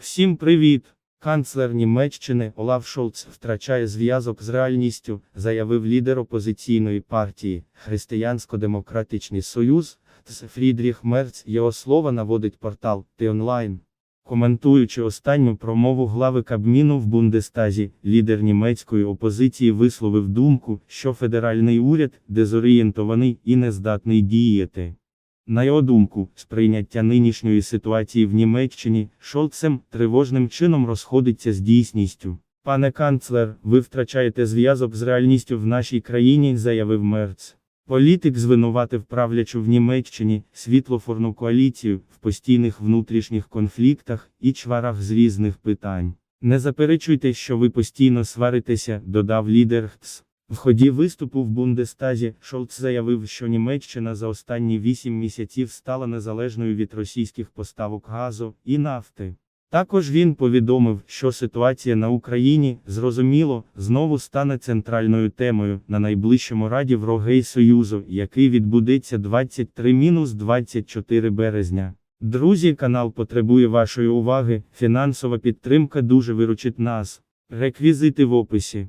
Всім привіт! Канцлер Німеччини Олаф Шолц втрачає зв'язок з реальністю, заявив лідер опозиційної партії Християнсько-демократичний Союз Фрідріх Мерц. Його слова наводить портал T-Online. Коментуючи останню промову глави Кабміну в Бундестазі, лідер німецької опозиції висловив думку, що федеральний уряд дезорієнтований і не здатний діяти. На його думку, сприйняття нинішньої ситуації в Німеччині Шолцем тривожним чином розходиться з дійсністю. Пане канцлер, ви втрачаєте зв'язок з реальністю в нашій країні, заявив Мерц. Політик звинуватив правлячу в Німеччині світлофорну коаліцію в постійних внутрішніх конфліктах і чварах з різних питань. Не заперечуйте, що ви постійно сваритеся, додав лідер ХТС. В ході виступу в Бундестазі Шолц заявив, що Німеччина за останні 8 місяців стала незалежною від російських поставок газу і нафти. Також він повідомив, що ситуація на Україні, зрозуміло, знову стане центральною темою на найближчому раді Врогей Союзу, який відбудеться 23-24 березня. Друзі, канал потребує вашої уваги, фінансова підтримка дуже виручить нас. Реквізити в описі.